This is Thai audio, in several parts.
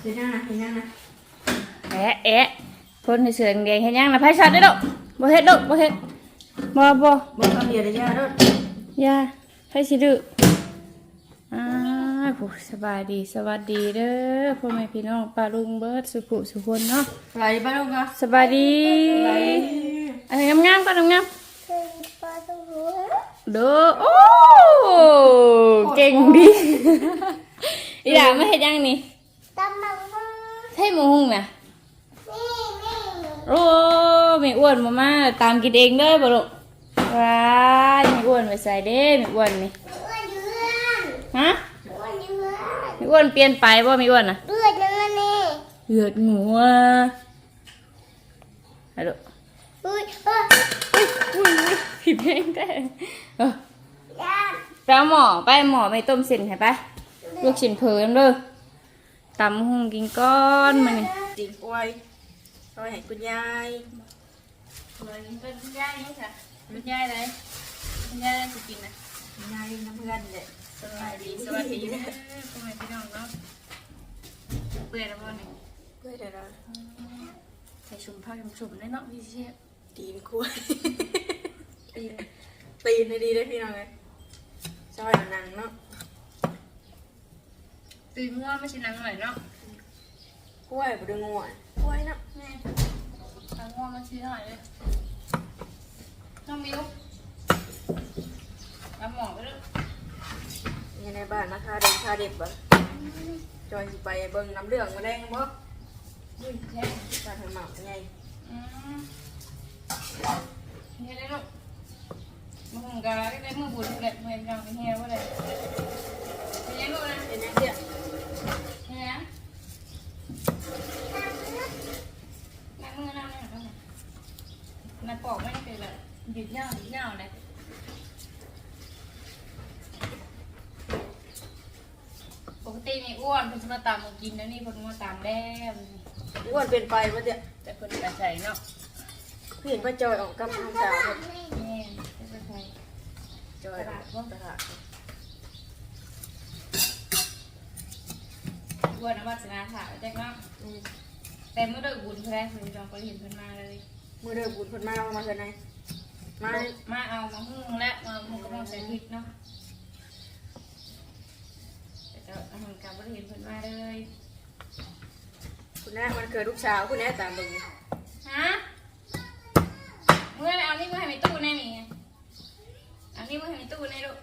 เห็นยังนะเห็นยังนะแอะแอะคนในเสือแดงเห็นยังนะไพ่ชัดได้ดอกบ่เฮ็ดดอกบ่เฮ็ดบ่บ่บอกคำเดียวเลยย่าเด้ออย่าไพ่สิดื้ออ่าผู้สบายดีสวัสดีเด้อพ่อแม่พี่น้องป้าลุงเบิร์ดสุขุสุคนเนาะอะไรบ้างลูกอะสบายดีอันนี้งามๆก่อนงามๆเด้อโอ้เก่งดีอีหล่ามาเฮ็ดยังนี่ตำบักหุ่ง ใช่หมูหุงน่ะนี่นี่โอ้ไม่อ้วนมามาตามกินเองเด้อบ่ลูกว้ายไม่อ้วนไปใส่เด้ไม่อ้วนนี่อ้วนอยู่เพื่อนฮะอ้วนอยู่เพื่อนไม่อ้วนเปลี่ยนไปบ่ไม่อ้วนน่ะเลือดนั่นน่ะนี่เลือดงัวฮัลโหลอุ้ยเอออุ้ยอุ้ยผิดเพลงแต่เออย่าไปเอาหมอไปหมอไม่ต้มเส้นให้ไปลูกชิ้นเพิ่มเด้อ ตำหุงกินก้อนมานี่จริงป่วยเอาไว้ให้คุณยายเลยเป็นคุณยายนี่ค่ะคุณยายเลยคุณยายจะกินนะคุณยายน้ำเพื่อนเลยสวัสดีสวัสดีนะพ่อแม่พี่น้องเนาะเปื่อยแล้วบ่นี่เพื่อเดี๋ยวเราใส่ชุมผ้าชุมชุมได้เนาะพี่เชฟตีนคุยตีนตีนให้ดีได้พี่น้องเลยซอยหนังเนาะ ตีมั่วไม่ใช่นังหน่อยเนาะกล้วยบดึงงวกล้วยเนาะแม่นังมั่วมันชี้หน่อยเลยน้องมิวเอาหมอไปเลยนี่ในบ้านนะคะเด็กคาเด็กบ่จอยสิไปเบิ่งน้ำเรื่องมาแดงบ่อุ้ยแค่บ้านเธอหมาไงอืมเฮ็ดได้ลูกมาหุงกาได้ได้มือบุญแหละเมื่อพี่น้องไปเฮียว่าเลยเป็นยังลูกนะเป็นยังเดีย เป็นยัง นั่งมือนั่งนั่งนั่งนั่งปอกไม่ได้เป็นแบบหยุดย่างหยุดย่างเลยปกติมีอ้วนเพิ่นจะมาตามมากินแล้วนี่เพิ่นมาตามแล้มอ้วนเป็นไปบ่เดียแต่เพิ่นกระใส่เนาะพี่เห็นว่าจอยออกกับน้องสาวเพิ่นแม่นเพิ่นกระใส่จอยออกบ่ตลาดอ้วนนะวัฒนาถาแจ็คเนาะ อืม แต่เมื่อเลิกบุญเพิ่นได้เพิ่นจองก็เห็นเพิ่นมาเลยมือเด้อบุญเพิ่นมาเอามาเพิ่นไหนมามาเอามาหุ้งและมาหมุกกระมองใส่พริกเนาะแต่ก็อาหารกับบ่ได้เห็นเพิ่นมาเลยคุณแม่มันเกิดลูกสาวคุณแม่ตามเบิ่งนี่ฮะเมื่อเอานี่มาให้ในตู้แน่นี่เอานี่มาให้ในตู้แน่ลูก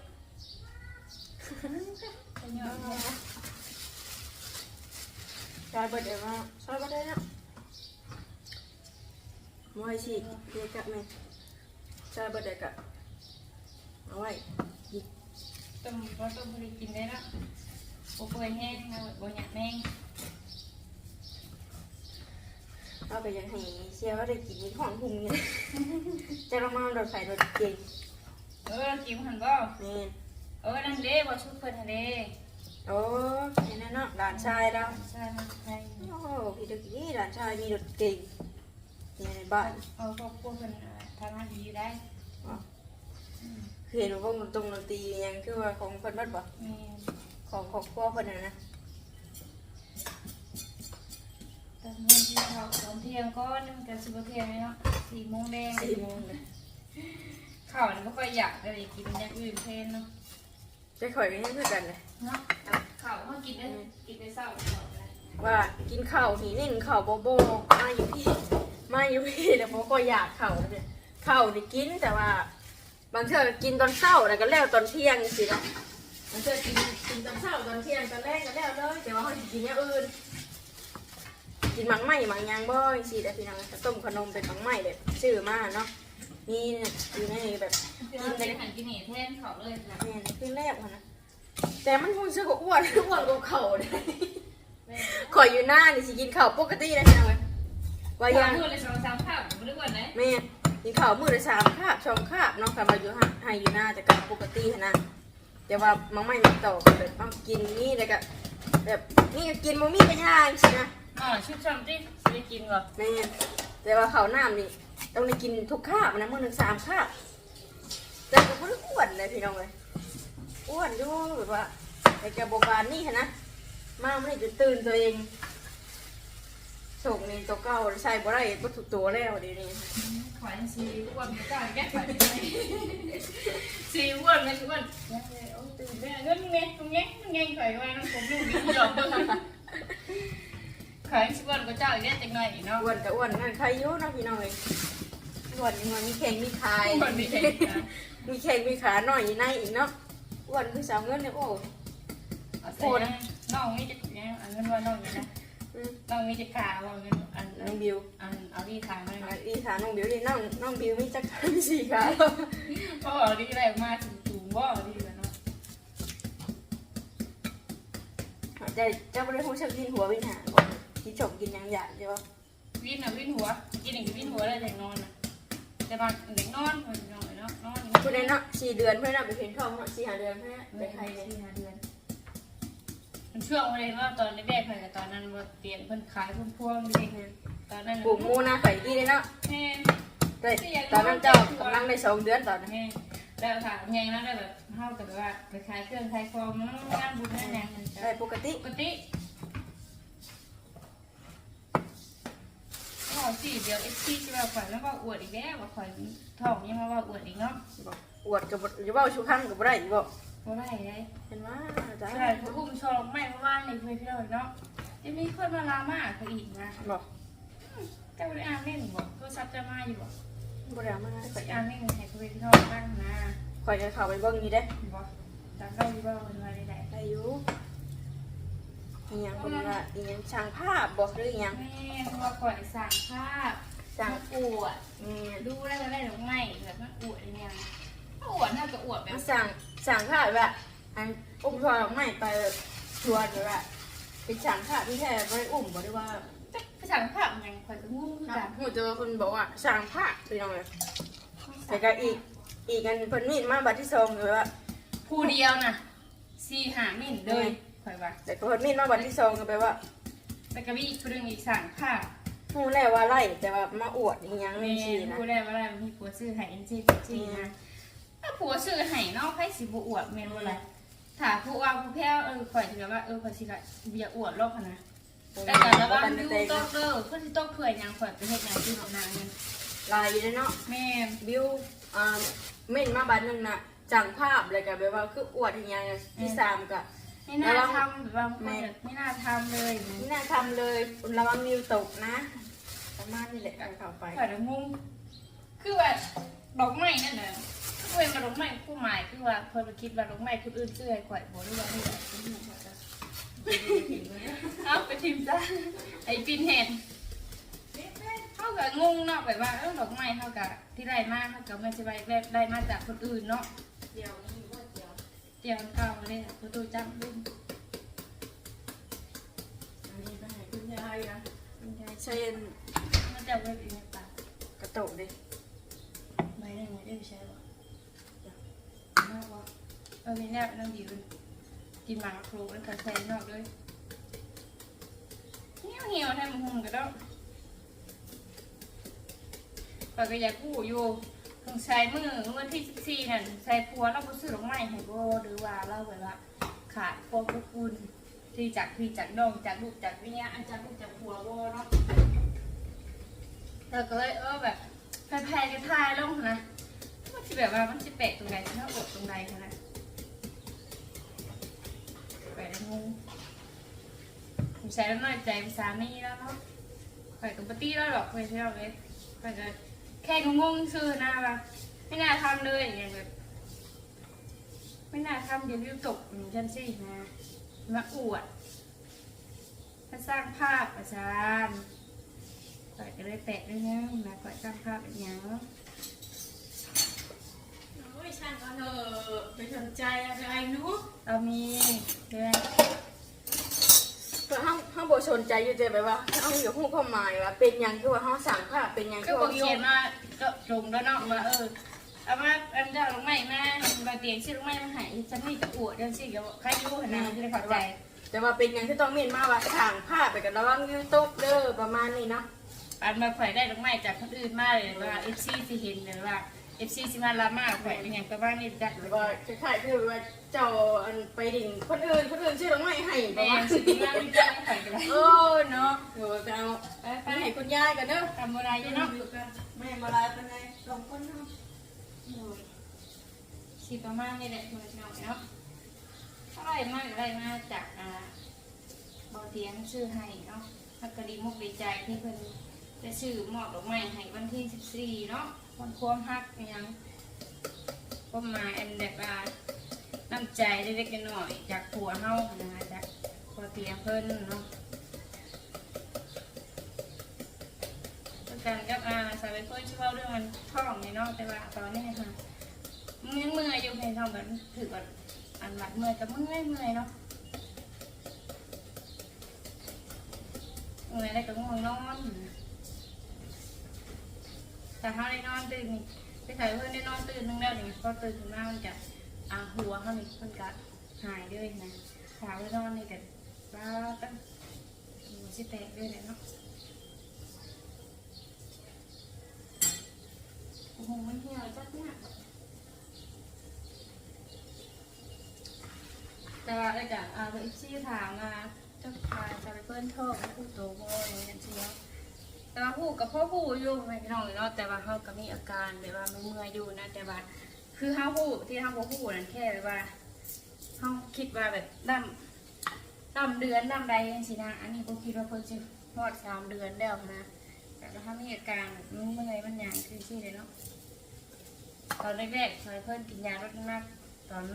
ขยอดเลยชายบ่ได้ว่าชายบ่ได้เนาะมวยสิเรียกกะแม่ชายบ่ได้กะเอาไว้หยิบต้มก็ต้มพอดีกินได้แล้วโอ้เปื่อยแห้งนะโอ้ยหยาบแห้งเอาไปยังให้เชียร์ว่าได้กินมีของหุ่มนี่จะลองมาโดดไฟโดดเก่งเออกินหันบ่แม่นเออนั่นเด้บ่ชุบเพิ่นหั่นเด้ โอ้เห็นแล้วเนาะหลานชายเราใช่มันใช่โอ้พี่ดึกนี่หลานชายมีรถเก่งนี่ในบ้านเออครอบครัวเพิ่นทำงานดีอยู่ได้คือเห็นว่าวงดนตรงดนตรียังคือว่าของเพิ่นเบัดบ่แม่ของของพ่อเพิ่นน่ะนะตอนนี้ที่เขาตอนเที่ยงก่อนมันก็สิบ่เที่ยงเลยเนาะ4โมงแดงสี่โมงเลยข้าวนี่บ่ค่อยอยากเลยกินอย่างอื่นแทนเนาะ จะข่อยกันยังคือกันเลยเนาะข้าวเฮากินได้กินได้เช้าก่อนนะว่ากินข้าวหีนิ่งข้าวโบโบมาอยู่พี่มาอยู่พี่แต่พ่อก็อยากข้าวเนี่ยข้าวนี่กินแต่ว่า บางเทื่อก็กินตอนเช้าแล้วก็แล้วตอนเที่ยงสิเนาะบางเทื่อกินกินตอนเช้าตอนเที่ยงตอนแรกก็แล้วเลยแต่ว่าเขาสิกินอย่างอื่นกินหมังไหม้หมังยางบ่อยสิแต่พี่น้องข้าวต้มขนมเป็นหมังไหม้แบบซื้อมาเนาะ นี่เนี่ยอยู่ในแบบกินได้หันกินนี่แทนข้าวเลยนะแม่นขึ้นแรกมันนะแต่มันคงชื่อว่าอ้วนอ้วนกว่าเขาเลยแม่ข่อยอยู่หน้านี่สิกินข้าวปกตินะพี่น้องเอ้ยว่าว่ายัยังงมื้อละ2-3ข้าวบ่ได้ว่าไหนแม่กินข้าวมื้อละสามคาบสองคาบเน้องค่ะมาอยู่ให้ให้อยู่หน้าแต่ก็ปกติหั้นนะแต่ว่ามังไม่มันต่อแบบเอากินนี่แล้วก็แบบนี่ก็กินบ่มีกระย่างสินะอ๋อชุบซ้ำติสิได้กินบ่แม่แต่ว่าข้าวน้ำนี่ ต้องได้กินทุกคาบนะมื้อหนึ่งสามคาบแต่ก็ได้อ้วนเลยพี่น้องเอ้ยอ้วนอยู่แบบว่าไอ้กระบอกการนี่หั้นะมาไม่ได้จะตื่นตัวเองส่งนี่ตัวเก่าใส่บ่ได้บ่ถูกตัวแล้วดีนี้ขวายสีอ้วนก็แก้ขวายสีอ้วนมันอ้วนยังเลยโอ้ตื่นแม่เงินเงี้ยเงี้ยเงี้ยขวายว่าน้องผมดูดีหยอกขวายสีอ้วนก็เจ้าอีกแล้วจังหน่อยเนาะอ้วนก็อ้วนนั่นใครยู่เนะพี่น้องเอ้ย อ้วนนี่มันมีแข้งมีขายอ้วนมีแข้งมีขามีแข้งมีขาหน่อยอยู่ในอีกเนาะอ้วนคือสาวเงินเนี่ยโอ้โอ้นะน้องนี่จะเนี่ยอันนั้นว่าน้องนี่นะอืมน้องนี่จะกาว่าเงินอันน้องบิวอันเอาดีทางเลยอะอีขาน้องบิวนี่น้องน้องบิวมีจักรมีสี่ขาเพราะเอาดีอะไรมาถึงสูงว่าดีกันเนาะจะจะบ่ได้ฮู้ชักกินหัววิหารบ่ที่ชมกินหยังอยากใช่ป่ะวิ่งอะวิ่งหัวกินหนึ่งวิ่งหัวได้แต่นอนอะ แต่บางเด็กนอนคนนอนเนาะนอนคุณเนาะสี่เดือนเพื่อนน่ะไปเห็นท้องเนาะสี่ห้าเดือนเพื่อนน่ะไปเป็นไทใครยเนี่ยสี่ห้าเดือนมันช่วงเวลาว่าตอนแรกๆเพิ่นกับตอนนั้นว่าเปลี่ยนเพิ่นขายพุ่มพวงเด็กตอนนั้นปลูกหมูนาไข่ดีเลยเนาะแม่แต่ตอนนั้นเจ้ากำลังได้สองเดือนตอนนั้นแม่แล้วค่ะไงนะได้แบบเฮากับแบบว่าไปขายเครื่องขายของงานบุญงานหยังได้ปกติปกติ อ๋อสิเดี๋ยวเอฟซีจะมาข่อยแล้วว่าอวดอีกแล้วว่าข่อยท้องยังมาว่าอวดอีกเนาะบอกอวดกับอย่าเว้าชูข้างกับบ่ได้อีกบ่บ่ได้เลยเห็นว่าจ้าใช่เขาอุ้มชอลงไม่เมื่อวานนี่เพื่อนพี่เราเนาะจะมีคนมาลามาเขาอีกนะบอกเจ้าได้อ่านเล่นบ่โทรศัพท์จะมาอยู่บ่บ่ได้เอามาให้ข่ข่ออยยอ่านเล่นให้เพื่อนพี่เราบ้างนะข่อยจะเข้าไปเบิ่งอยู่เด้บ่จำได้อยู่บ่เวลาใดได้อยู่ อีหยังคนว่าอีหยังช่างภาพบ่หรืออีหยังๆแม่เพราะว่าข่อยสั่งภาพช่างอวดอืมดูได้ก็ได้หรือไม่แบบมันอวดอะไรอย่างอวดน่าจะอวดแบมับนสั่งสั่งภาพแบบอันอุ้มทอดออกไม้ไปแบบชวนแบบว่าเป็นช่างภาพที่แท้บ่ได้อุ้มบ่ได้ว่าภาษาภาพยังข่อยก็งงคือกันหูเจอคนบอกว่าช่างภาพพี่น้องเลยแต่ก็อีกอีกอันเพิ่นมีดมาบัดที่สองเลยว่าผู้เดียวน่ะสี่หามินเลย ข่อยว่าแต่ก็เพิ่นมีดมาบัดที่สองก็แปลว่าแล้วก็มีอีกคนนึงอีกสั่งภาพฮู้แล้วว่าไล่แต่ว่ามาอวดอีหยังแม่นี่สินะ ผู้ได้ว่าอะไรมีผัวซื้อไห้เอ็นจีจีนะถ้าผัวซื้อไห้นอกให้สิบอวดแม่นว่าอะไรถ้าผู้ว่าผู้แพ้วเออข่อยจะแบบว่าเออข่อยสิละเบียอวดโลกนะ แต่ก่อนแล้วว่าดูโต๊ะเด้อเพื่อนที่โต๊ะเผื่อยังข่อยไปเฮ็ดหยังที่ของนางเงินลายอยู่เด้อเนาะแม่บิวอ่าเม่นมาบัดหนึงน่ะจังภาพเลยก็แบบว่าคืออวดอีหยังที่สามก็ ไม่น่าทำแบบว่าคนแบบไม่น่าทำเลยนี่น่าทำเลยระวังนิ้วตกนะประมาณนี้แหละการเข้าไปข่อยละงงคือว่าดอกไม้นั่นน่ะเว้นมาดอกไม้ผู้หมายคือว่าเพิ่นไปคิดว่าดอกไม้คนอื่นซื้อให้ข่อยบ่รู้ว่านี่แหละเป็นหนูข่อยจ้ะเอาไปทิมจ้ะไอ้ปินเห็นเขาก็งงเนาะแบบว่าเออดอกไม้เขาก็ที่ได้มาเขาก็ไม่ใช่ได้ได้มาจากคนอื่นเนาะเดี๋ยวนี้ว่า เดี๋ยวเตรียมเก่าเลยอะประตูจำรุ่นอันนี้ก็ให้คุณยายนะคุณยายใช้มันจะไว้อีกในปากกระโตกดิใบหนึ่งไม่ได้ใช้หรอมากวะเออมีแนบน้ำดีเลยกินหมากครูแล้วก็ใส่นอกด้วยเหี่ยวเหี่ยวๆให้มันหุ่มก็ต้องปากก็อยากกู้อยู่ ต้องใช้มือวันที่สิบสี่นั่นใส่พัวเราก็ซื้อดอกไม้ให้โบหรือว่าเราแบบว่า ขาดพวกอบอุ่นที่จากพี่จากน้องจากลูกจากพี่เนี่ยอันจากลูกจากผัวโบเนาะเราก็เลยเออแบบแพ้ๆกันทายลงนะมันจะแบบว่ามันจะแปะตรงไหนถ้าอดตรงไหนคะนะแปะได้งงผมใช้แล้วน้อยใจภาษาไม่แล้วเนาะข่อยกับปตี้แล้วหรอกเคยเที่ยวเลยข่อยจะ แค่งงๆซื่อหน้าว่าไม่น่าทำเลยอย่างเงี้ยแบบไม่น่าทำเดี๋ยววิวตกอย่างฉันสินะมาอวดมาสร้างภาพอาจารย์ก่อยก็เลยแปะด้วยนะมาก่อยสร้างภาพเป็นอย่างโอ้ยช่างก็เถอะไปสนใจอะไรนู้เรามีเดือน เพื่อห้องห้องโบสนใจอยู่แต่แบบว่าห้องอยู่ห้องความหมายว่าเป็นหยังคือว่าห้องสั่งภาพเป็นหยังก็คือบอกว่าเขียนมาก็ลงแล้วเนาะว่าเออเอามาอันเดียวลงใหม่มาบาเตียงชื่อลงใหม่มาใหายฉันนี่จะอวดเดี๋ยวสิเดี๋ยวใครรู้หันหน้าจะได้เข้าใจแต่ว่าเป็นหยังที่ต้องเม่นมาว่าสั่งภาพไปกันระวังยูทูบเด้อประมาณนี้เนาะอันมาข่อยได้ดอกไม้จากคนอื่นมาเลยว่าเอฟซีสิเห็นเลยว่า เอฟซีสิมาลามาข่อยเป็นอย่างประมาณนี้จ้ะหรือว่าคล้ายๆคือว่าเจ้าอันไปดิ่งคนอื่นคนอื่นชื่อเราไม่ให้ประแม่มาณสินี้มาไม่ได้ข่อยกันเลยโอ้เนาะเดี๋ยวไปเอาเอ้ยกันเด้อทำอะไรอยู่เนาะแม่มาลายเป็นไงลองคนเนาะสิประมาณนี้แหละคุณพี่น้องเนาะอะไรมากอะไรมาจากอ่าบอเตียงชื่อให้เนาะฮักกะดีมุกดีใจที่เพิ่นจะชื่อมอบดอกไม้ให้วันที่14เนาะ วันความฮักอหยังก็มาอันแบบว่าน้ำใจเล็กๆน้อยๆจากผัวเฮานะคะจากบอเตียเพิ่นเนาะต้องการกับอาสาวเพิ่นชื่อว่าเรื่องมันท่องเนี่เนาะแต่ว่าตอนนี้ค่ะมึงยังเมื่อยอยู่เพลงทำแบบถือว่าอันหลักเมื่อยแต่มึงไม่เมื่อยเนาะเมื่อยได้ก็ง่วงนอน แต่ถ้าได้นอนตื่นนี่ไปใส่เพื่อนได้นอนตื่นนึงแล้วนี่พอตื่นขึ้นมามันจะอาหัวเขานี่มันก็หายด้วยนะขาวไปนอนนี่ก็บ้าตั้งหัวสิแตกด้วยเลยเนาะโอ้โหมันเหี่ยวจัดมากแต่ว่าได้จากอ่าอีซี่ถามมาเจ้าชายชาเปิ้ลโทษผู้โตโมนี่นั่นเชียว แต่ว่าผู้กับพ่อผู้อยู่ไม่พี่น้องเนาะแต่ว่าเขาก็มีอาการแบบว่ามันเมื่อยอยู่นะแต่ว่าคือเขาผู้ที่เขาบ่ผู้นั่นแค่แบบว่าเขาคิดว่าแบบดำดำเดือนดำใดสินะอันนี้ก็คิดว่าเพิ่นสิฮอดสามเดือนแล้วนะแต่ว่าเขามีอาการมันเมื่อยมันหยังคือซี่เลยเนาะตอนแรกๆชายเพิ่นกินยาลดน้ำหนักตอน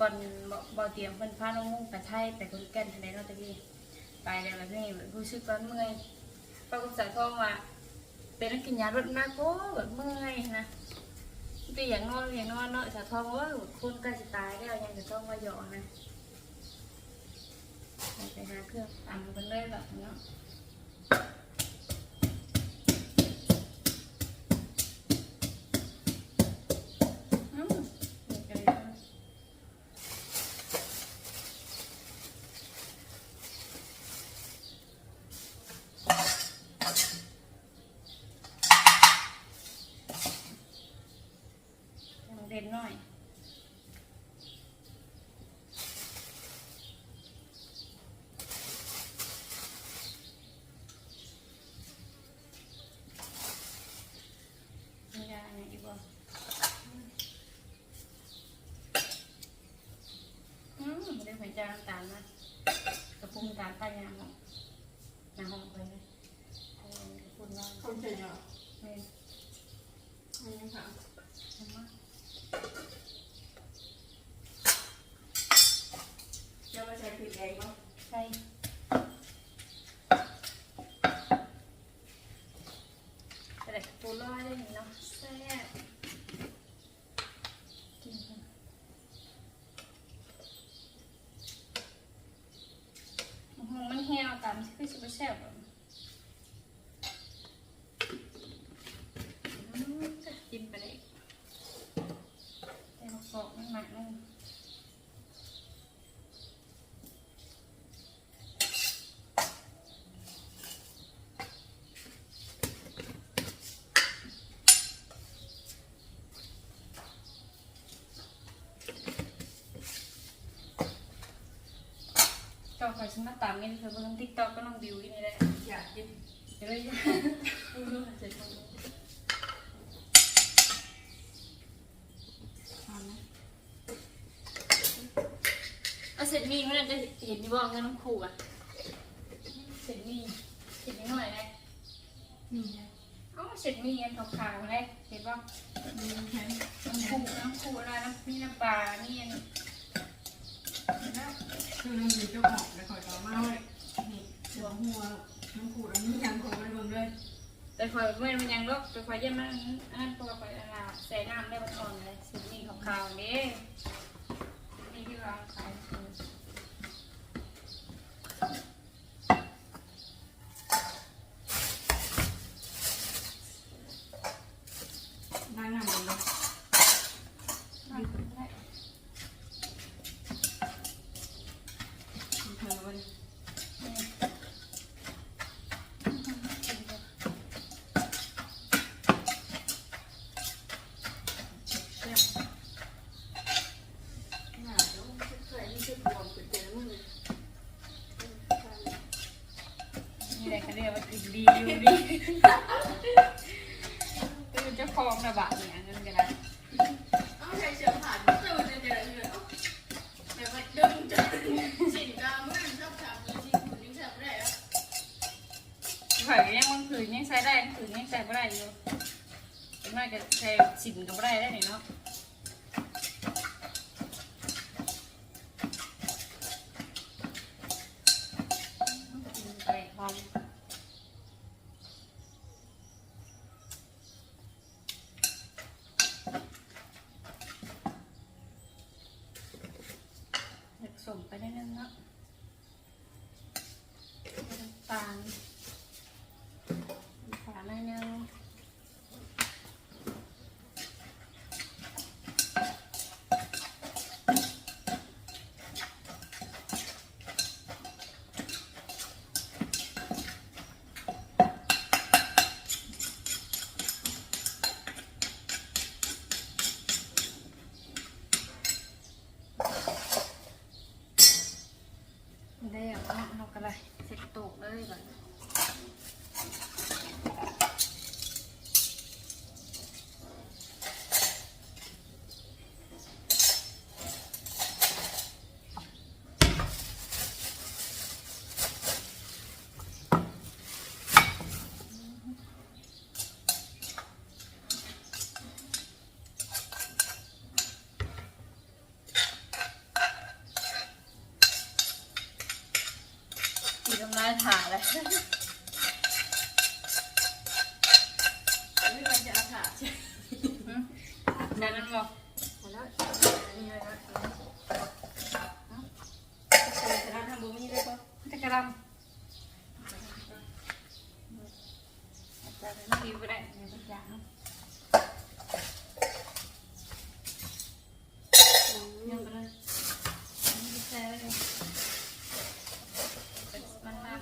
ก่อนบ่บ่เตรียมเพิ่นพาน้องมุ่งไปไทยไปคนแก่นทะเลเนาะตะกี้ไปแล้วแบบนี้รู้สึกว่าเมื่อย ปรากฏสายทองว่าเป็นนักกินยาลดน้ำหนักโอ้แบบเมื่อยนะตีอย่างนอนอย่างนอนเนาะสายทองว่าคุณใกล้จะตายแล้วยังจะต้องมาหยอกนะไปหาเครื่องตำกันเลยแบบเนาะอืมเดี๋ยวกันเลย ยังเด่นหน่อยมียาอะไรอีกบ่อืม เดี๋ยวหัวใจน้ำตาลนะกระพุ้งน้ำตาลใต้ยางห้องน้ำห้องไปเลยเอากระพุ้งว่าง คนเฉยเนาะ เมน นี่ค่ะ ทำมา จะมาใช้ผิดเองเนาะ ใช่แต่ปูร้อยได้นี่เนาะแซ่บกินกันอื้อหือมันเหี่ยวตามที่คือสุดแซ่บอะอืมจะกินไปเลยแต่มะกอกมันหนักนึง เจ้าคอย ฉันมาตามกันเธอเบิ่งติ๊กตอกก็น้องบิวกินนี่แหละอยากกินเดี๋ยวเลยดูดูเสร็จแล้วทานไหมเอาเสร็จมีมันจะเห็นที่บอกเงินน้ำขู่อะเสร็จมีเสร็จนิดหน่อยเลยนี่ไงเอ้าเสร็จมีอันขาวๆเลยเห็นป่ะมีน้ำแข็งน้ำขู่น้ำขู่อะไรน้ำมีน้ำปลานี่อัน คือน้ำมีเจ้าของไปคอยต่อมาเลยนี่หัวหัวน้ำขูดอันนี้ยังคงไม่รวมเลยแต่คอยเมื่มันยังลกแต่คอยเย็นมากอันนั้นตัวคอยอะไรใส่น้ำได้มันอ่อนเลยเสร็จมีขาวๆนี่นี่ที่วางขายคือ ได้งานหมดเลย ได้ได้ เธอวัน เชื่อหน้าเดี๋ยวเคย นี่แหละเขาเรียกว่ากินดีอยู่ ดีคือเจ้าของระบาดเนี่ยนั่นก็ได้เอาใส่เสื้อผ้าตื่นเดี๋ยวเลยแบบว่าดึงจนสินกาเมื่อชอบทำเลยสิคุณยังทำได้แล้วข่อยยังมันคืนยังใช้ได้มันคืนยังใช้ไม่ได้อยู่เป็นว่าจะใช้สินก็ไม่ได้ได้นี่เนาะไปความผสมไปได้นึงเนาะน้ำตาลน้ำตาลหน่อยนึง ได้เอาเนาะเราก็เลยเสร็จตูกเลยก่อน สีทำลายถาเลยไม่มันจะเอาขาใช่เดี๋ยวนั้นบอกแล้วนี่เลยนะใส่กระดาษทำบุ้มีได้ปะจะกระลำจะไม่ดีไปได้เดี๋ยวจะยางยังไปเลยไม่ใช่เลยมันนาน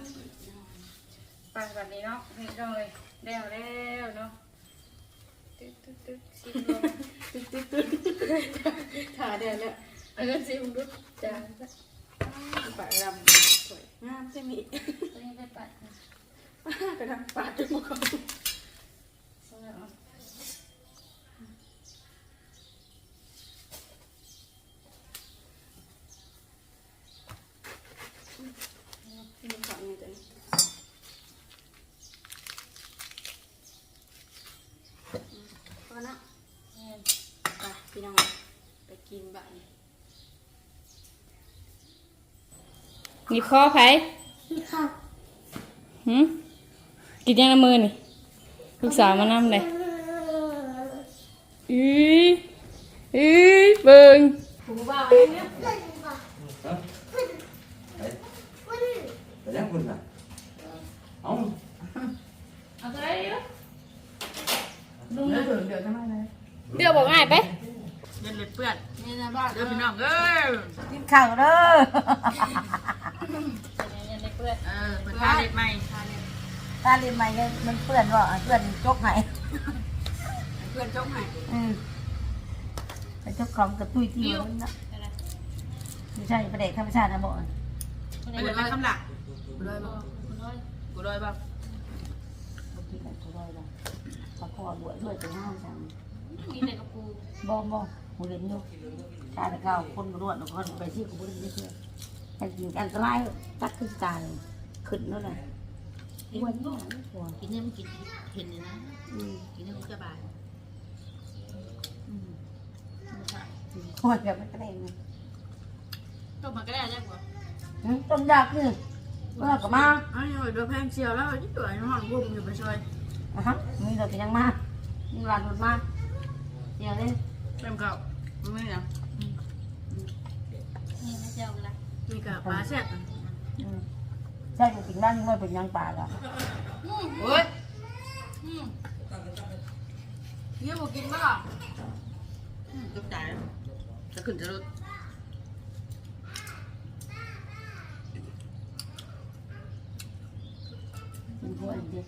ไปแบบ นี้เนาะนี่ก็เลยแล้วแล้วเนาะตึ๊ดตึ๊ดตึ๊ดชิมลงตึ๊ดตึ๊ดตึ๊ดขาเดี๋ยวเนี่ยอันนั้นสิมดูจ้าปากดำสวยงามใช่ไหมตัวนี้ได้ปะกระดางปาดจมูกเขา สำหรับ ที่มันฝังอยู่ตรงนี้พอนะไปพี่น้องไปกินบ้าน นี่พ่อไผค่ะหืมกินยังละมือนี่ลูกสาวมานั่งเลยอีอีเบิ่งถูบ้าอะไรเนี่ยฮะไปไปยังคุณน่ะเอาเอาไปเดี๋ยวเดี๋ยวเดี๋ยวเดี๋ยวทำไมเลยเดี๋ยวบอกง่ายไปเดี๋ยวเลือดเปื้อนนี่นะบ้านเดี๋ยวพี่น้องเอ้ยกินข้าวเด้อยังได้ เพื่อนเออเป็นท่าเล็ดใหม่ท่าเล็ดถ้าเรียนใหม่เนี่ยมันเปื้อนว่าเปื้อนจกไหนเพื่อนจ้องให้อืมไปจกของกระตุ้ยที่มันนะไม่ใช่ประเด็กธรรมชาตินะบอกไปเลยคำหลักกูเลยบ้างกูเลยบ้างบางทีก็จะได้ละพอพอบวชด้วยจะห้ามสั่งกินแต่กับปูบอมบอหูเล่นอยู่ชาติเก่าคนรวดคนไปที่กูไม่ได้เชื่อ แต่กินอันตรายตักขึ้นตายขึ้นนั่นแหละวันนี้ไม่ควรกินเนี่ยมันกินเห็นเลยนะอืมกินเนี่ยมันจะบายอืมควรกับมันก็ได้ไงต้มมันก็ได้แล้วกว่าอืมต้มยากนี่เมื่อก็มาอันนี้เดี๋ยวแพงเชียวแล้วยิ่งตัวน้องบุ้มอยู่ไปช่วยอะฮะมีเราเป็นยังมามีร้านรถมาเดี๋ยวเลยเต็มเก่าไม่เนี่ยนี่ไม่เจ้าละ มีกับปลาแซ่บอืมใช่กูกินบ้านไม่เป็นยังป่าหรอกโอ้ยเยี่ยมกินบ้างตุ๊กตาจะขึ้นจะลดกินพวกอันเดียว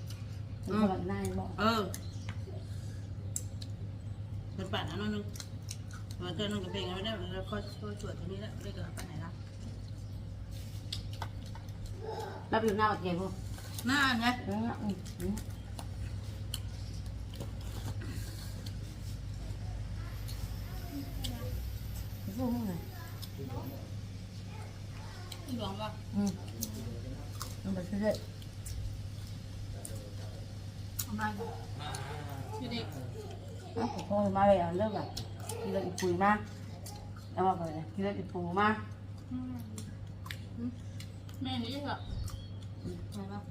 กินพวกอันนายบอกเออเป็นป่านนั้นนึงมาเจอน้องกับเพลงแล้วได้แล้วก็ช่วยตรวจตรงนี้แล้วได้เกิด ไปไหนละรับอยู่หน้าวัดเกพวกหน้าไงอืมอืมอืมสู้มั้งไงอีหลวงว่าอืมมั นไปเรื่อย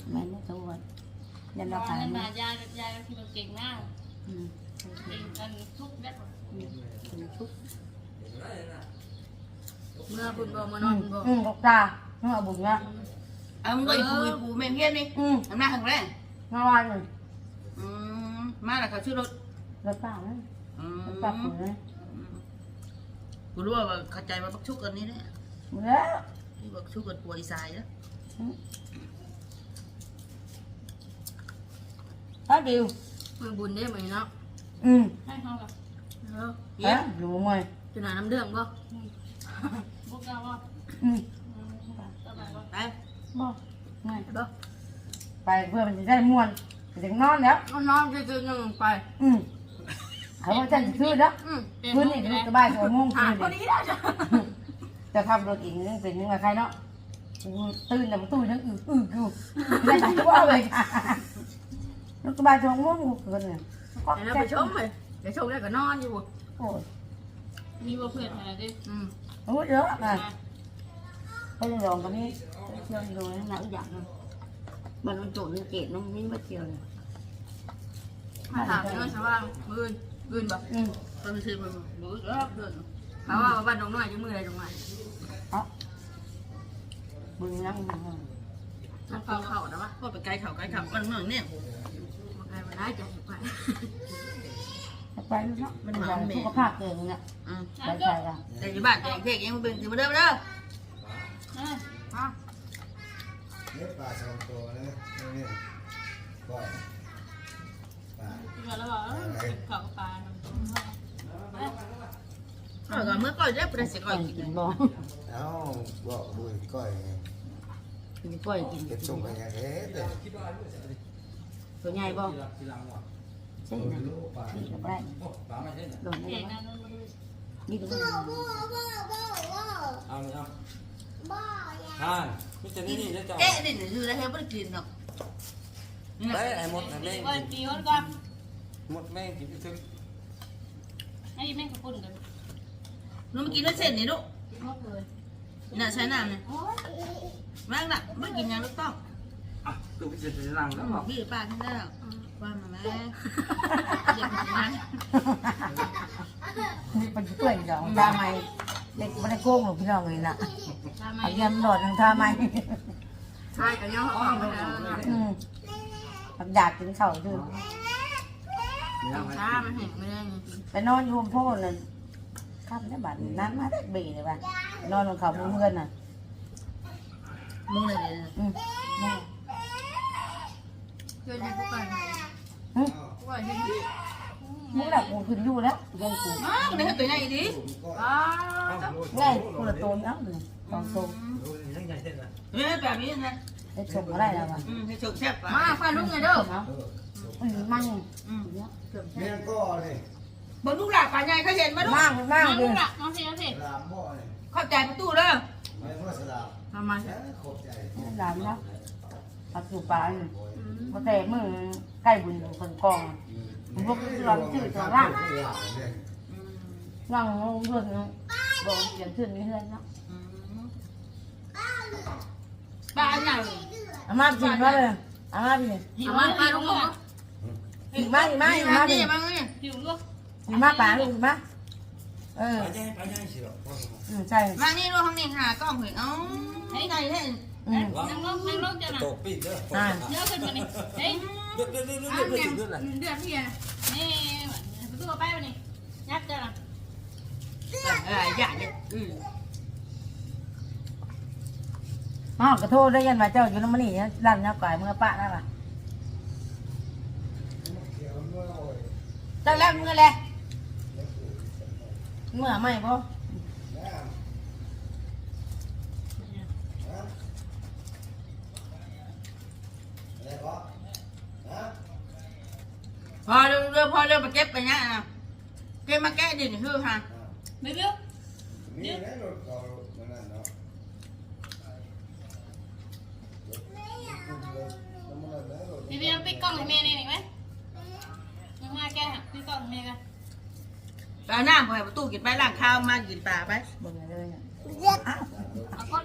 ทำไมอยู่เด็กๆเอาโทรมาเลยเอาเรื่องแบบกินเลยอีปุ๋ยมาเอามาเลยกินเลยอีปูมาแม่นี่เหรอทำไมวะแม่เนี่ยตัวยันนราอนคากันเนี่มายยายยายก็คือเก่งมากอืมเก่งกันทุกแบบเป็นชุบเมื่อคุณบอกมาอืนอนมบอกอืมกตาเมื่อบุญเนี่ยเอามึงก็อีปูอีปูแม่เพี้ยนนี่อืมทำหน้าครั้งแรกงานเลยอืมมาแล้วเขาชื่อรถรถเปล่าเนี่ยอืรถเปล่าปุ๋มยเนี่ยกูรู้ว่าเข้าใจว่าบักชุกกันนี่แหละหมดแล้วที่บักชุกกันป่วยสายแล้ว ถ้าดิวมือบุญได้ไหมเนาะอืมให้เขากับเออเอ๊ะอยู่มวยจะหนาน้ำเดืองบ่พวกเราว่าอืมสบายว่าไปบ่ง่ายบ่ไปเพื่อมันจะได้ม่วนถึงนอนแล้วก็นอนจะจะยังไป อืมเขาว่าจะคืนแล้วอืมคืนนี่ลูกสบายสวยมุ่งอ่าคืนพอนี่ดีได้ จ้ะจะทำรถอีกนึงเป็นนึงกับใครเนาะตื่นแต่ประตูยังอึอึอยู่ได้ไหนว่าเลยค่ะลูกสบายสวยมุ่งคืนเนี่ยก็เดี๋ยวเราแค่ไปชมเลยเดี๋ยวชมแล้วก็นอนอยู่โอ้ยมีว่าเพื่อนอะไรดิอืมโอ้ยเยอะอะไปลองกันนี่เที่ยวดูนะหนักอย่างนึงมันมันโจดมันเกตน้องนี่มาเที่ยวเลยมาถามเรื่องสว่างมืนมืนบ่อืมก็ไม่ใช่มันรู้รอบเดิน ถามว่าบ้านน้องน้อยจะมืออะไรตรงไหนเอามึงนั่งนั่งมันเฝ้าเข่าแต่ว่าก็ไปไกลเขาไกลเขามันเหมือนเนี่ยมันใครมันได้จะไปไปเนาะมันอย่างสุขภาพเกินเนี่ยอืมไปใส่ละแต่อยู่บ้านแต่งเค้กยังไม่เป็นถือมาเด้อมาเด้ออะเนื้อปลาสองตัวนะนี่ก้อยปลาที่มาแล้วบอกเขา ก่อนเมื่อก่อนเรียกประสิทธิ์ก่ก่ออนนกินกินบ่เอ้าบอกดูก้อยกินก้อยกินเก็บส่งไปยังไงแต่ตัวใหญ่บ่ใช่นะนี่ก็ได้โดนได้เก่งไหมนะนั่นมาดูนี่ดูบ่บ่บ่บ่บ่เอานี่เอาบ่อย่าอ่าพี่จะนี่นี่จะจ่อเอ๊ะนี่คืออะไรให้ไม่ได้กินเนาะนี่ได้นะไอ้หมดไอ้แม่งวันปีวันก่อนหมดแม่งกินถึงไอ้แม่งกระปุ่นกั นหนูมากินแล้วเสร็จนี่ลูกงอกเลยน่ะใช้น้ำเนี่ยมากละไม่กินยังลูกต้องอะตัวพี่จะจะนั่งแล้วบอกพี่ป้าที่แล้วว่ามาแม่เด็กคนนั้นนี่เป็นกล้วยดองทาไมเด็กไม่ได้โกงหรอกพี่น้องเลยนะทำไมเอายำหลอดทางทาไมใช่อันนี้เขาเอาไปแล้วอืมอยากกินข้าวด้วยช้ามันเห็นไม่ได้ไงไปนอนอยู่บนโพดนั่นข้ามได้บัดนั้นมาได้บีเลยป่ะนอนบน เขามุ้งเงินน่ะมึงเลยอืมแม่เพื่อนยังพวกกันอืมพวกกันเห็นดิมึงหลับกูขึ้นอยู่แล้วยังกูมากเลยตัวใหญ่ดิอ้าวง่า บบนี้นะได้ชมอะไรแล้ววะอืมให้ฉกแซ่บป่ะมาฟันลุงไงเด้อเนาะอืมมั่งอืมเนี่ยเมียก็เลยบนลูกหลานป่าใหญ่เขาเห็นมาลูกมั่งมั่งน้องเลลูยกละน้องสิน้องสิสลามบ่อเลยเข้าใจประตูเด้อไม่เมื่อสลามทำไมนะขอบใจหลานนะปักอยู่ป่าอยู่มาแต่มือใกล้บุญคนกองผมพวกเราชื่อตัวร่างเนี่ยร่างงงเพื่อนบอกเขียนชื่อนี้เพื่อนเนาะบ้านใหญ่อามากินมาเลยอามาพี่หิวเอามามาฟันลุงลูกหิวมาหิวมาหิวมานี่หิวมาเนี่ยหิวลูก มาป่าหิวมาเออไปยังไปยังสิหรออืมใช่ มานี่ลูกห้องนี้หากล้องเห็นเอ้าให้ไงเห็นอืม นั่งลงนั่งลงจ้ะนะตกปีกเด้อเดี๋ยวขึ้นมานี่เฮ้ยเดือดเดือดเดือดเดือดเดือดเดือดเลยเดือดพี่ไงนี่ประตูไปวันนี้ยักจ้ะนะอะไรอย่างเนี่ยอืมอ้าวกระโทษได้ยันมาเจ้าอยู่น้ำมันนี่ร้านน้ำก่อยเมื่อป้าได้ป่ะเขียวเมื่อโอ้ยเจ้าแล้วเมื่อไร เมื่อไม่บ่พอเร็วๆพอเร็วไปเก็บไปเนี่ยนะเก็บมาแก้ดินฮือฮะไม่เร็วมีแน่รถเขามันนั่นเนาะพี่พี่เอาปิดกล้องให้แม่นี่หน่อยไหมมาแก้ปิดกล้องให้แม่กัน ปเอาน้ำไปประตูกินไปล้างข้าวมากินปลาไปเบิ่งเลยอะเจ็บเอาคน